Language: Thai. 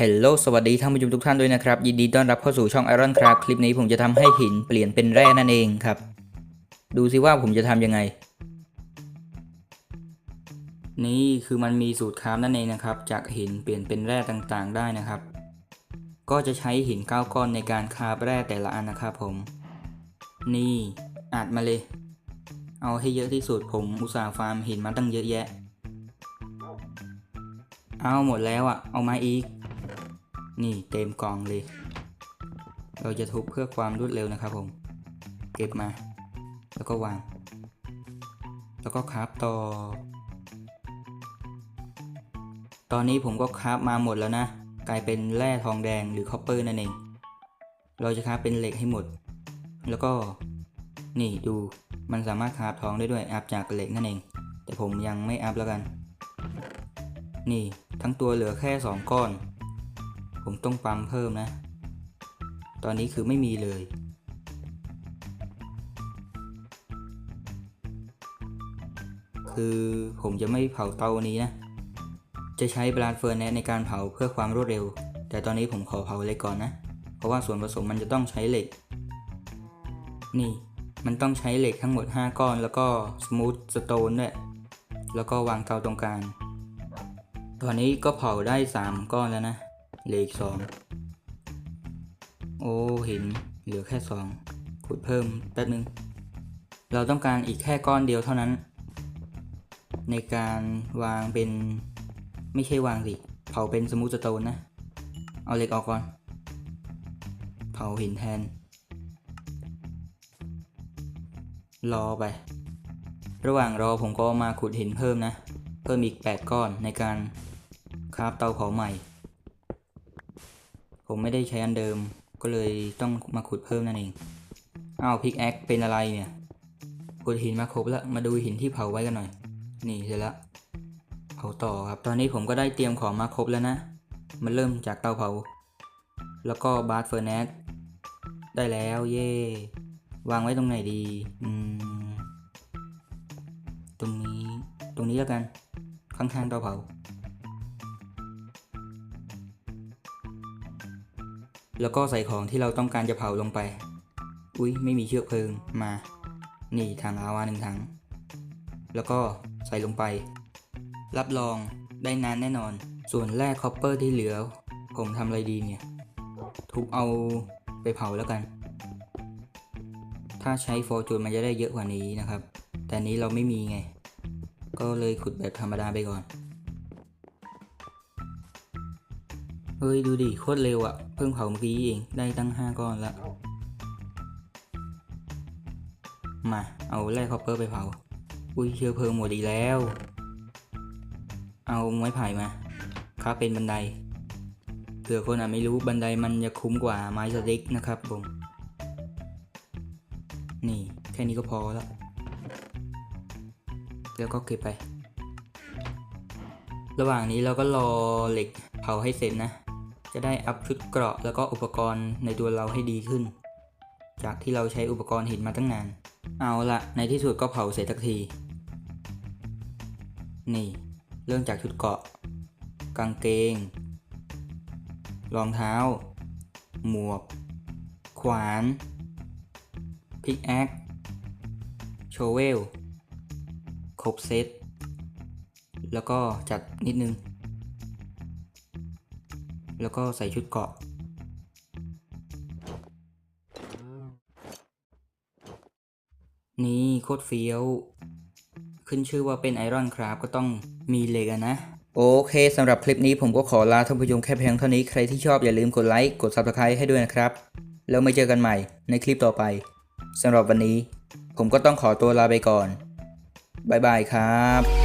ฮลโลสวัสดีท่านผู้ชมทุกท่านด้วยนะครับ ยินดีต้อนรับเข้าสู่ช่อง Iron Craft คลิปนี้ผมจะทำให้หินเปลี่ยนเป็นแร่นั่นเองครับ ดูสิว่าผมจะทำยังไง นี่คือมันมีสูตรคราฟนั่นเองนะครับ จากหินเปลี่ยนเป็นแร่ต่างๆ ได้นะครับ ก็จะใช้หินก้9ก้อนในการคราฟแร่แต่ละอันนะครับผม นี่อัดมาเลย เอาให้เยอะที่สุดผมอุตส่าห์ฟาร์มหินมาตั้งเยอะแยะ เอาหมดแล้วอะ เอามาอีก นี่เต็มกล่องเลย เราจะทุบเพื่อความรวดเร็วนะครับผม เก็บมา แล้วก็วาง แล้วก็คราฟต่อ ตอนนี้ผมก็คราฟมาหมดแล้วนะ กลายเป็นแร่ทองแดงหรือคอปเปอร์นั่นเอง เราจะคราฟเป็นเหล็กให้หมด แล้วก็ นี่ดูมันสามารถคราฟทองได้ด้วยอัพจากเหล็กนั่นเอง แต่ผมยังไม่อัพแล้วกัน นี่ทั้งตัวเหลือแค่ 2 ก้อน ผมต้องปั๊มเพิ่มนะ ตอนนี้คือไม่มีเลย คือผมจะไม่เผาเตานี้นะ จะใช้บลาดเฟอร์แนในการเผาเพื่อความรวดเร็ว แต่ตอนนี้ผมขอเผาเล็กก่อนนะ เพราะว่าส่วนผสมมันจะต้องใช้เหล็ก นี่มันต้องใช้เหล็กทั้งหมด 5 ก้อน แล้วก็สมูทสโตนด้วย แล้วก็วางเตาตรงกลาง ตอนนี้ก็เผาได้ 3 ก้อนแล้วนะ เหลืออีกสองโอ้หินเหลือแค่สองขุดเพิ่มแป๊บนึง เราต้องการอีกแค่ก้อนเดียวเท่านั้น ในการวางเป็นไม่ใช่วางสิเผาเป็นสมูทสโตนนะ เอาเหล็กออกก่อน เผาหินแทน รอไป ระหว่างรอผมก็มาขุดหินเพิ่มนะ เพิ่มอีก 8 ก้อนในการคราฟเตาเผาใหม่ ผมไม่ได้ใช้อันเดิม ก็เลยต้องมาขุดเพิ่มนั่นเองอ้าวพิกแอคเป็นอะไรเนี่ยขุดหินมาครบแล้วมาดูหินที่เผาไว้กันหน่อย นี่เสร็จแล้วเผาต่อครับ ตอนนี้ผมก็ได้เตรียมของมาครบแล้วนะ มันเริ่มจากเตาเผา แล้วก็บาร์เฟอร์เนสได้แล้วเย่วางไว้ตรงไหนดี อืม ตรงนี้ ตรงนี้แล้วกัน ข้างๆเตาเผา แล้วก็ใส่ของที่เราต้องการจะเผาลงไป อุ้ยไม่มีเชื้อเพลิงมา นี่ถังลาวาหนึ่งถัง แล้วก็ใส่ลงไป รับรองได้นานแน่นอน ส่วนแร่คอปเปอร์ที่เหลือ ผมทำอะไรดีเนี่ย ทุบเอาไปเผาแล้วกัน ถ้าใช้ฟอร์จูนมันจะได้เยอะกว่านี้นะครับ แต่นี้เราไม่มีไง ก็เลยขุดแบบธรรมดาไปก่อน เฮ้ยดูดิโคตรเร็วอะ่ะ เพิ่งเผาเมื่อกี้เองได้ตั้ง 5 ก้อนละ มาเอาแร่คอปเปอร์ไปเผา อุ้ยเชื้อเพลิงหมดอีกแล้ว เอาไม้ไผ่มาครับเป็นบันไดเผื่อคนอะไม่รู้บันไดมันจะคุ้มกว่าไม้สติ๊กนะครับผม นี่แค่นี้ก็พอแล้ว แล้วก็เก็บไป ระหว่างนี้เราก็รอเหล็กเผาให้เสร็จนะ จะได้อัพชุดเกราะแล้วก็อุปกรณ์ในตัวเราให้ดีขึ้น จากที่เราใช้อุปกรณ์หินมาตั้งนาน เอาละในที่สุดก็เผาเสร็จสักที นี่ เริ่มจากชุดเกราะ กางเกง รองเท้า หมวก ขวาน พิกแอคโชเวล ครบเซต แล้วก็จัดนิดนึง แล้วก็ใส่ชุดเกาะ นี่โคตรเฟี้ยว ขึ้นชื่อว่าเป็นไอรอนคราฟก็ต้องมีเหล็กอะนะ โอเคสำหรับคลิปนี้ผมก็ขอลาท่านผู้ชมแค่เพียงเท่านี้ ใครที่ชอบอย่าลืมกดไลค์ กด Subscribe ให้ด้วยนะครับ แล้วมาเจอกันใหม่ในคลิปต่อไปสำหรับวันนี้ ผมก็ต้องขอตัวลาไปก่อนบายบายครับ